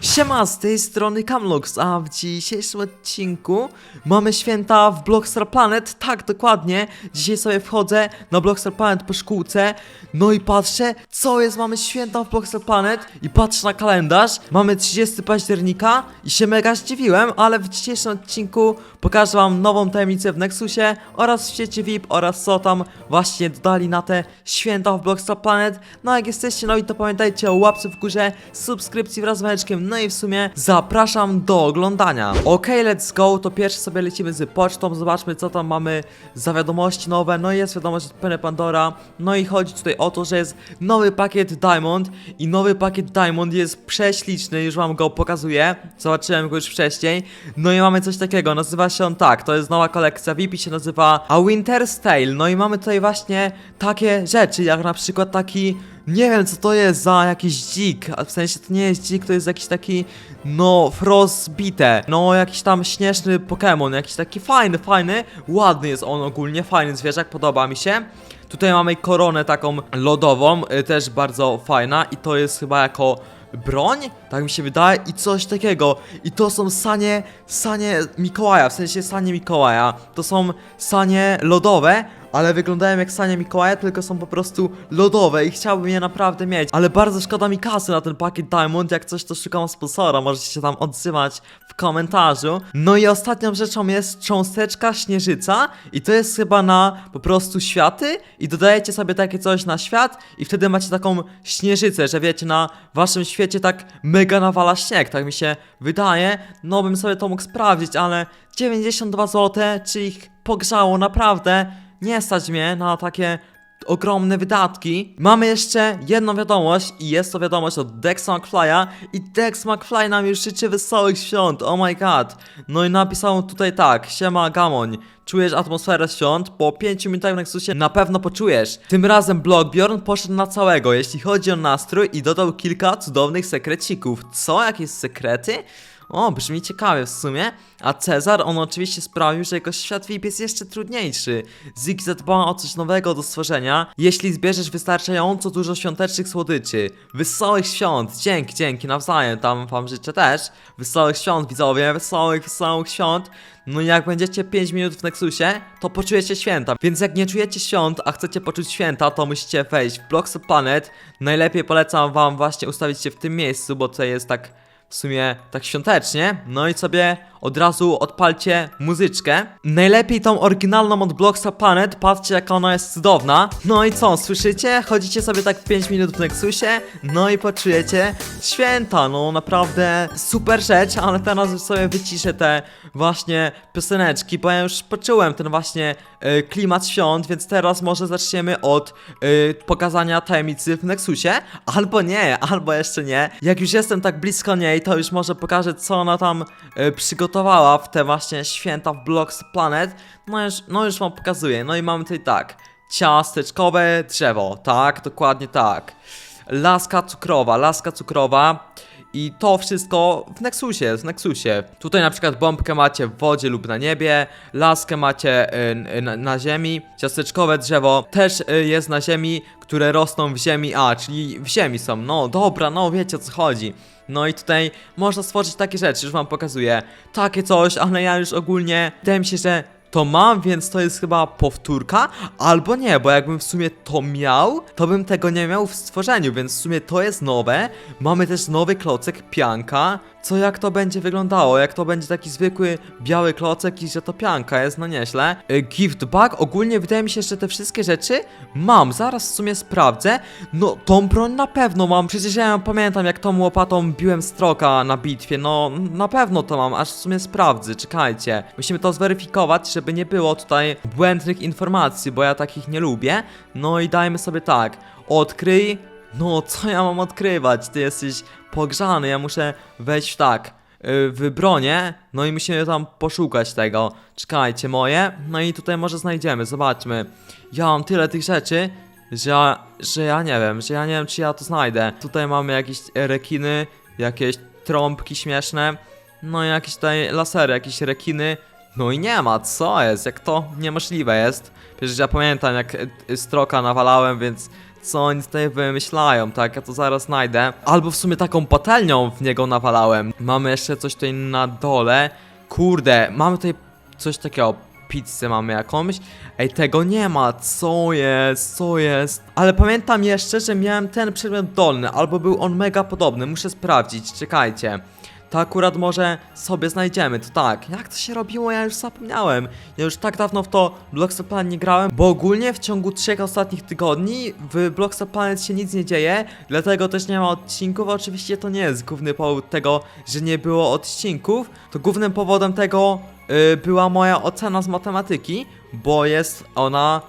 Siema, z tej strony Camlux, a w dzisiejszym odcinku mamy święta w Blockstar Planet, tak dokładnie, dzisiaj sobie wchodzę na Blockstar Planet po szkółce, no i patrzę, co jest, mamy święta w Blockstar Planet. I patrzę na kalendarz, mamy 30 października i się mega zdziwiłem, ale w dzisiejszym odcinku pokażę wam nową tajemnicę w Nexusie oraz w sieci VIP oraz co tam właśnie dodali na te święta w Blockstar Planet, no jak jesteście nowi to pamiętajcie o łapce w górze, subskrypcji wraz z dzwoneczkiem, no i w sumie zapraszam do oglądania. Okej, let's go, to pierwsze sobie lecimy z pocztą, zobaczmy co tam mamy za wiadomości nowe, no i jest wiadomość od Penny Pandora, no i chodzi tutaj o to, że jest nowy pakiet Diamond i nowy pakiet Diamond jest prześliczny, już wam go pokazuję, zobaczyłem go już wcześniej, no i mamy coś takiego, nazywa się on tak, to jest nowa kolekcja VIP się nazywa A Winter's Tale, no i mamy tutaj właśnie takie rzeczy, jak na przykład taki nie wiem co to jest za jakiś dzik, w sensie to nie jest dzik, to jest jakiś taki, no, frostbite, no jakiś tam śnieżny Pokémon, jakiś taki fajny, fajny, ładny jest on ogólnie, fajny zwierzak, podoba mi się. Tutaj mamy koronę taką lodową, y, też bardzo fajna i to jest chyba jako broń, tak mi się wydaje, i coś takiego. I to są sanie, sanie Mikołaja, w sensie sanie Mikołaja. To są sanie lodowe, ale wyglądają jak sanie Mikołaja, tylko są po prostu lodowe i chciałbym je naprawdę mieć. Ale bardzo szkoda mi kasy na ten pakiet Diamond, jak coś to szukam sponsora, możecie się tam odzywać w komentarzu. No i ostatnią rzeczą jest cząsteczka śnieżyca i to jest chyba na po prostu światy i dodajecie sobie takie coś na świat i wtedy macie taką śnieżycę, że wiecie, na waszym świecie tak mega nawala śnieg, tak mi się wydaje. No bym sobie to mógł sprawdzić, ale 92 zł, czy ich pogrzało naprawdę nie stać mnie na takie ogromne wydatki. Mamy jeszcze jedną wiadomość i jest to wiadomość od Dex McFly'a i Dex McFly nam już życzy wesołych świąt, oh my god. No i napisał tutaj tak, siema Gamoń, czujesz atmosferę świąt? Po 5 minutach w Nexusie na pewno poczujesz. Tym razem Blockbjorn poszedł na całego, jeśli chodzi o nastrój i dodał kilka cudownych sekrecików. Co? Jakieś sekrety? O, brzmi ciekawie w sumie. A Cezar, on oczywiście sprawił, że jego świat VIP jest jeszcze trudniejszy. Zig zadbała o coś nowego do stworzenia, jeśli zbierzesz wystarczająco dużo świątecznych słodyczy. Wesołych świąt, dzięki, dzięki, nawzajem, tam wam życzę też. Wesołych świąt, widzowie, wesołych, wesołych świąt. No i jak będziecie 5 minut w Nexusie, to poczujecie święta. Więc jak nie czujecie świąt, a chcecie poczuć święta, to musicie wejść w Blocks of Planet. Najlepiej polecam wam właśnie ustawić się w tym miejscu, bo to jest tak w sumie tak świątecznie. No i sobie od razu odpalcie muzyczkę. Najlepiej tą oryginalną od Blocksa Planet, patrzcie jaka ona jest cudowna. No i co, słyszycie? Chodzicie sobie tak 5 minut w Nexusie, no i poczujecie święta, no naprawdę super rzecz, ale teraz sobie wyciszę te właśnie pioseneczki, bo ja już poczułem ten właśnie e, klimat świąt, więc teraz może zaczniemy od e, pokazania tajemnicy w Nexusie, albo nie, albo jeszcze nie. Jak już jestem tak blisko niej, to już może pokażę co ona tam e, przygotowała w te właśnie święta w Blocks Planet. No już, no już wam pokazuję, no i mamy tutaj tak, ciasteczkowe drzewo, tak, dokładnie tak. Laska cukrowa, laska cukrowa. I to wszystko w Nexusie, w Nexusie. Tutaj na przykład bombkę macie w wodzie lub na niebie, laskę macie y, y, na, na ziemi, ciasteczkowe drzewo też y, jest na ziemi, które rosną w ziemi, a, czyli w ziemi są, no dobra, no wiecie o co chodzi. No i tutaj można stworzyć takie rzeczy, już wam pokazuję. Takie coś, ale ja już ogólnie, wydaje mi się, że to mam, więc to jest chyba powtórka, albo nie, bo jakbym w sumie to miał, to bym tego nie miał w stworzeniu, więc w sumie to jest nowe. Mamy też nowy klocek pianka. Co jak to będzie wyglądało? Jak to będzie taki zwykły biały klocek i że to pianka jest, no nieźle. Y, Gift bag, ogólnie wydaje mi się, że te wszystkie rzeczy mam, zaraz w sumie sprawdzę. No, tą broń na pewno mam, przecież ja pamiętam jak tą łopatą biłem stroka na bitwie, no na pewno to mam, aż w sumie sprawdzę, czekajcie. Musimy to zweryfikować, żeby nie było tutaj błędnych informacji, bo ja takich nie lubię. No i dajmy sobie tak, odkryj, no co ja mam odkrywać, ty jesteś pogrzany, ja muszę wejść w tak, yy, w bronię, no i musimy tam poszukać tego. Czekajcie, moje, no i tutaj może znajdziemy, zobaczmy. Ja mam tyle tych rzeczy, że ja, że ja nie wiem, że ja nie wiem czy ja to znajdę. Tutaj mamy jakieś rekiny, jakieś trąbki śmieszne, no i jakieś tutaj lasery, jakieś rekiny. No i nie ma, co jest, jak to niemożliwe jest. Przecież ja pamiętam jak y, stroka nawalałem, więc co oni tutaj wymyślają, tak? Ja to zaraz znajdę. Albo w sumie taką patelnią w niego nawalałem. Mamy jeszcze coś tutaj na dole. Kurde, mamy tutaj coś takiego. Pizzę mamy jakąś. Ej, tego nie ma. Co jest? Co jest? Ale pamiętam jeszcze, że miałem ten przedmiot dolny, albo był on mega podobny. Muszę sprawdzić, czekajcie. To akurat może sobie znajdziemy, to tak. Jak to się robiło, ja już zapomniałem. Ja już tak dawno w to Blockster Planet nie grałem, bo ogólnie w ciągu trzech ostatnich tygodni w Blockster Planet się nic nie dzieje, dlatego też nie ma odcinków. Oczywiście to nie jest główny powód tego, że nie było odcinków. To głównym powodem tego y, była moja ocena z matematyki, bo jest ona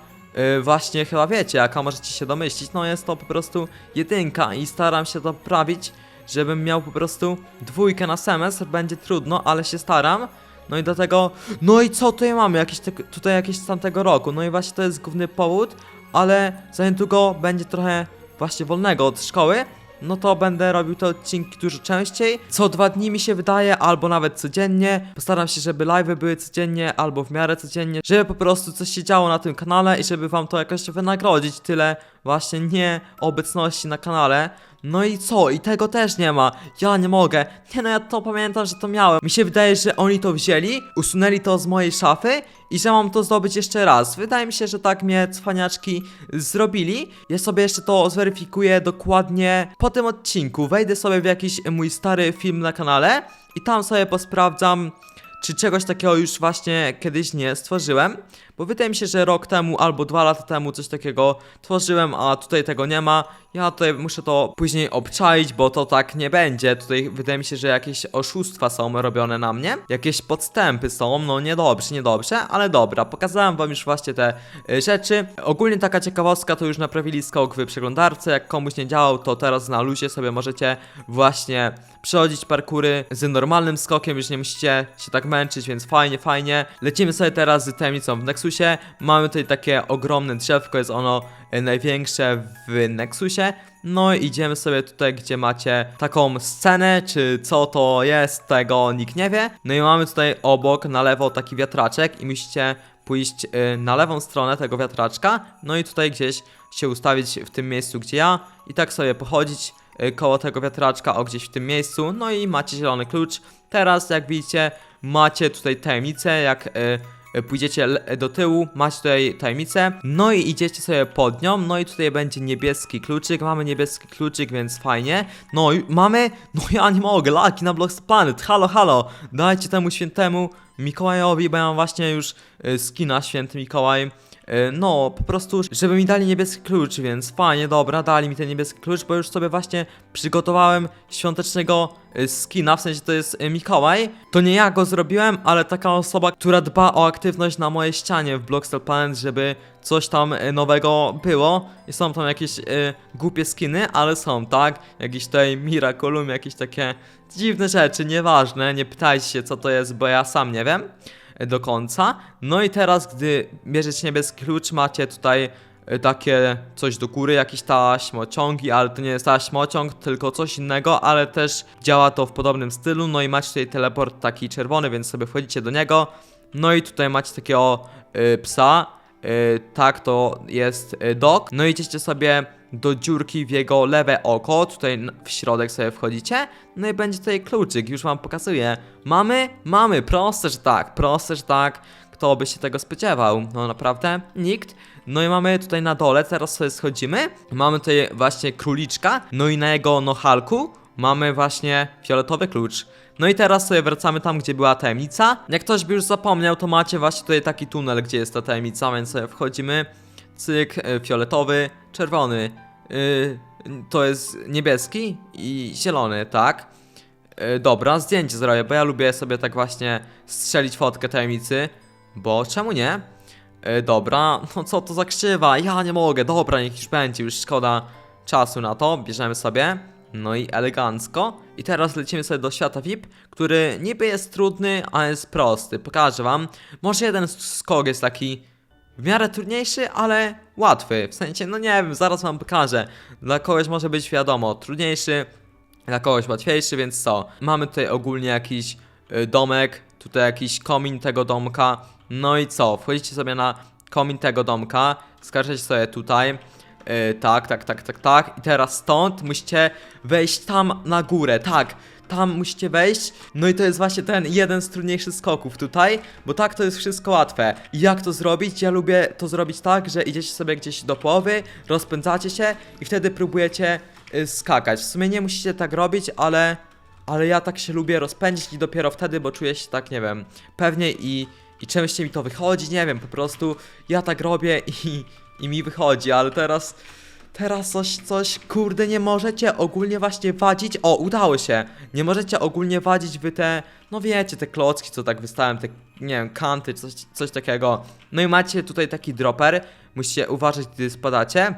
y, właśnie chyba wiecie, jaka możecie się domyślić, no jest to po prostu jedynka i staram się to prawić, żebym miał po prostu dwójkę na semestr, będzie trudno, ale się staram. No i do tego, no i co tutaj mamy, jakieś te, tutaj jakieś z tamtego roku, no i właśnie to jest główny powód, ale za niedługo będzie trochę właśnie wolnego od szkoły, no to będę robił te odcinki dużo częściej. Co dwa dni mi się wydaje, albo nawet codziennie. Postaram się, żeby live'y były codziennie, albo w miarę codziennie, żeby po prostu coś się działo na tym kanale i żeby wam to jakoś wynagrodzić. Tyle właśnie nie obecności na kanale. No i co? I tego też nie ma. Ja nie mogę. Nie no, ja to pamiętam, że to miałem. Mi się wydaje, że oni to wzięli, usunęli to z mojej szafy i że mam to zdobyć jeszcze raz. Wydaje mi się, że tak mnie cwaniaczki zrobili. Ja sobie jeszcze to zweryfikuję dokładnie po tym odcinku. Wejdę sobie w jakiś mój stary film na kanale i tam sobie posprawdzam czy czegoś takiego już właśnie kiedyś nie stworzyłem, bo wydaje mi się, że rok temu albo dwa lata temu coś takiego tworzyłem, a tutaj tego nie ma. Ja tutaj muszę to później obczaić, bo to tak nie będzie. Tutaj wydaje mi się, że jakieś oszustwa są robione na mnie, jakieś podstępy są, no niedobrze, niedobrze, ale dobra, pokazałem wam już właśnie te y, rzeczy. Ogólnie taka ciekawostka, to już naprawili skok w przeglądarce, jak komuś nie działał, to teraz na luzie sobie możecie właśnie przechodzić parkury z normalnym skokiem, już nie musicie się tak męczyć, więc fajnie, fajnie. Lecimy sobie teraz z tajemnicą w Nexusie. Mamy tutaj takie ogromne drzewko, jest ono e, największe w Nexusie. No i idziemy sobie tutaj, gdzie macie taką scenę, czy co to jest, tego nikt nie wie. No i mamy tutaj obok, na lewo taki wiatraczek i musicie pójść y, na lewą stronę tego wiatraczka, no i tutaj gdzieś się ustawić w tym miejscu, gdzie ja i tak sobie pochodzić y, koło tego wiatraczka, o gdzieś w tym miejscu, no i macie zielony klucz. Teraz, jak widzicie, macie tutaj tajemnicę, jak y, pójdziecie l- do tyłu, macie tutaj tajemnicę, no i idziecie sobie pod nią, no i tutaj będzie niebieski kluczyk, mamy niebieski kluczyk, więc fajnie. No i mamy, no ja nie mogę, laki na Blocks Planet, halo, halo, dajcie temu świętemu Mikołajowi, bo ja mam właśnie już y, skina święty Mikołaj. Y, No, po prostu, żeby mi dali niebieski klucz, więc fajnie, dobra, dali mi ten niebieski klucz, bo już sobie właśnie przygotowałem świątecznego y, skina, w sensie to jest y, Mikołaj. To nie ja go zrobiłem, ale taka osoba, która dba o aktywność na mojej ścianie w Blockstar Planet, żeby coś tam nowego było. I są tam jakieś y, głupie skiny, ale są, tak? Jakiś tutaj Miraculum, jakieś takie dziwne rzeczy, nieważne, nie pytajcie się co to jest, bo ja sam nie wiem do końca. No i teraz, gdy bierzecie niebieski klucz, macie tutaj y, takie coś do góry, jakieś taśmociągi, ale to nie jest taśmociąg, tylko coś innego, ale też działa to w podobnym stylu. No i macie tutaj teleport taki czerwony, więc sobie wchodzicie do niego. No i tutaj macie takiego y, psa. Y, tak, to jest y, dog. No i idziecie sobie do dziurki w jego lewe oko. Tutaj w środek sobie wchodzicie. No i będzie tutaj kluczyk, już wam pokazuję. Mamy? Mamy, proste, że tak, proste, że tak. Kto by się tego spodziewał? No naprawdę, nikt. No i mamy tutaj na dole, teraz sobie schodzimy. Mamy tutaj właśnie króliczka, no i na jego nohalku mamy właśnie fioletowy klucz. No i teraz sobie wracamy tam, gdzie była tajemnica. Jak ktoś by już zapomniał, to macie właśnie tutaj taki tunel, gdzie jest ta tajemnica, więc sobie wchodzimy. Cyk, y, fioletowy, czerwony. y, to jest niebieski i zielony, tak? Y, dobra, zdjęcie zrobię, bo ja lubię sobie tak właśnie strzelić fotkę tajemnicy. Bo czemu nie? Y, dobra, no co to za krzywa? Ja nie mogę, dobra, niech już będzie, już szkoda czasu na to. Bierzemy sobie. No i elegancko. I teraz lecimy sobie do świata VIP, który niby jest trudny, a jest prosty. Pokażę wam. Może jeden skok jest taki w miarę trudniejszy, ale łatwy. W sensie, no nie wiem, zaraz wam pokażę. Dla kogoś może być wiadomo, trudniejszy, dla kogoś łatwiejszy, więc co? Mamy tutaj ogólnie jakiś y, domek, tutaj jakiś komin tego domka. No i co? Wchodzicie sobie na komin tego domka, skarżycie sobie tutaj. E, tak, tak, tak, tak, tak. I teraz stąd musicie wejść tam na górę, tak. Tam musicie wejść, no i to jest właśnie ten jeden z trudniejszych skoków tutaj, bo tak to jest wszystko łatwe. I jak to zrobić? Ja lubię to zrobić tak, że idziecie sobie gdzieś do połowy, rozpędzacie się i wtedy próbujecie y, skakać. W sumie nie musicie tak robić, ale, ale ja tak się lubię rozpędzić i dopiero wtedy, bo czuję się tak, nie wiem, pewnie i, i częściej mi to wychodzi, nie wiem, po prostu ja tak robię i, i mi wychodzi, ale teraz... Teraz coś, coś, kurde, nie możecie ogólnie właśnie wadzić. O, udało się. Nie możecie ogólnie wadzić wy te, no wiecie, te klocki, co tak wystałem, te, nie wiem, kanty, coś, coś takiego. No i macie tutaj taki dropper. Musicie uważać, gdy spadacie.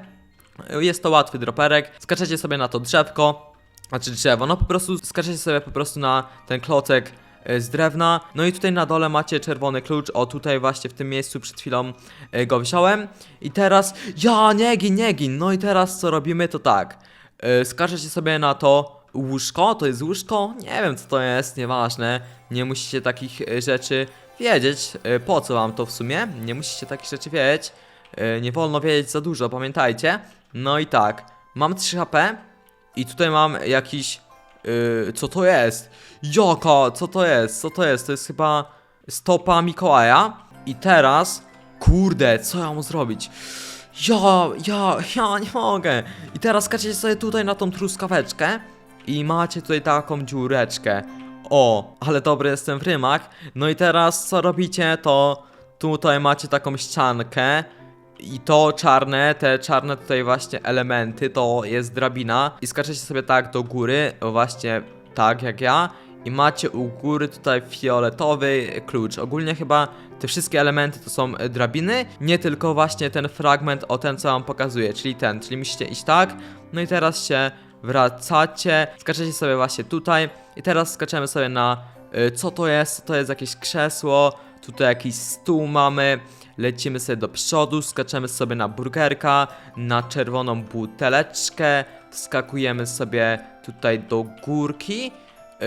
Jest to łatwy droperek. Skaczecie sobie na to drzewko. Znaczy drzewo, no po prostu skaczecie sobie po prostu na ten klocek z drewna. No i tutaj na dole macie czerwony klucz. O, tutaj właśnie w tym miejscu przed chwilą e, go wziąłem. I teraz, ja, nie gin, nie gin. No i teraz co robimy, to tak. E, Skaczecie sobie na to łóżko, to jest łóżko? Nie wiem co to jest, nieważne. Nie musicie takich e, rzeczy wiedzieć. E, Po co wam to w sumie? Nie musicie takich rzeczy wiedzieć. E, Nie wolno wiedzieć za dużo, pamiętajcie. No i tak, mam 3 HP i tutaj mam jakiś... Yy, co to jest? Jaka, co to jest? Co to jest? To jest chyba stopa Mikołaja. I teraz, kurde, co ja mam zrobić? Ja, ja, ja nie mogę. I teraz skaczecie sobie tutaj na tą truskaweczkę i macie tutaj taką dziureczkę. O, ale dobry jestem w rymach. No i teraz co robicie, to tutaj macie taką ściankę. I to czarne, te czarne tutaj właśnie elementy, to jest drabina. I skaczecie sobie tak do góry, właśnie tak jak ja. I macie u góry tutaj fioletowy klucz. Ogólnie chyba te wszystkie elementy to są drabiny, nie tylko właśnie ten fragment o ten co wam pokazuję, czyli ten, czyli musicie iść tak. No i teraz się wracacie, skaczecie sobie właśnie tutaj i teraz skaczemy sobie na y, co to jest, to jest jakieś krzesło, tutaj jakiś stół mamy, lecimy sobie do przodu, skaczemy sobie na burgerka, na czerwoną buteleczkę, skakujemy sobie tutaj do górki.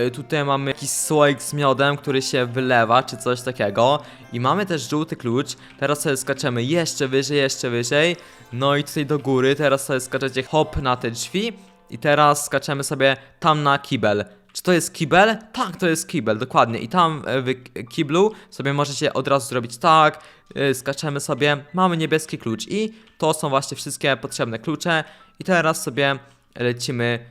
Y, Tutaj mamy jakiś słoik z miodem, który się wylewa, czy coś takiego. I mamy też żółty klucz. Teraz sobie skaczemy jeszcze wyżej, jeszcze wyżej. No i tutaj do góry. Teraz sobie skaczecie hop na te drzwi. I teraz skaczemy sobie tam na kibel. Czy to jest kibel? Tak, to jest kibel, dokładnie. I tam e, w k- kiblu sobie możecie od razu zrobić tak. y, Skaczemy sobie, mamy niebieski klucz. I to są właśnie wszystkie potrzebne klucze. I teraz sobie lecimy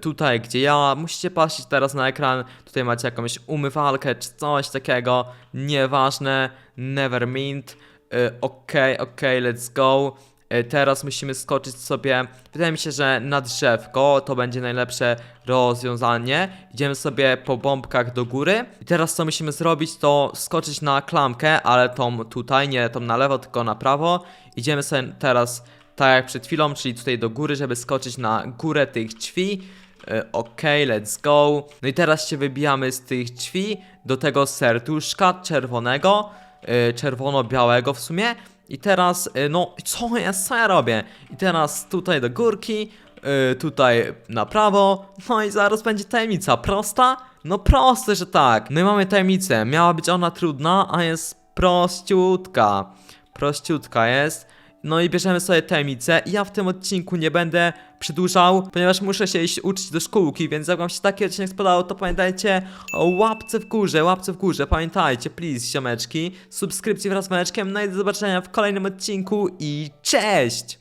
tutaj, gdzie ja. Musicie patrzeć teraz na ekran. Tutaj macie jakąś umywalkę czy coś takiego. Nieważne. Never mint. Y, Okej, okej, let's go. Y, Teraz musimy skoczyć sobie. Wydaje mi się, że na drzewko to będzie najlepsze rozwiązanie. Idziemy sobie po bombkach do góry. I teraz co musimy zrobić, to skoczyć na klamkę, ale tą tutaj, nie tą na lewo, tylko na prawo. Idziemy sobie teraz tak jak przed chwilą, czyli tutaj do góry, żeby skoczyć na górę tych drzwi. E, Okej, let's go. No i teraz się wybijamy z tych drzwi do tego serduszka czerwonego, e, czerwono-białego w sumie. I teraz, e, no, co jest, co ja robię? I teraz tutaj do górki, e, tutaj na prawo, no i zaraz będzie tajemnica. Prosta? No proste, że tak. No i mamy tajemnicę. Miała być ona trudna, a jest prościutka. Prościutka jest. No i bierzemy sobie tajemnicę. Ja w tym odcinku nie będę przedłużał, ponieważ muszę się iść uczyć do szkółki, więc jak wam się taki odcinek spodobał, to pamiętajcie o łapce w górze, łapce w górze, pamiętajcie, please, ziomeczki, subskrypcji wraz z dzwoneczkiem, no i do zobaczenia w kolejnym odcinku i cześć!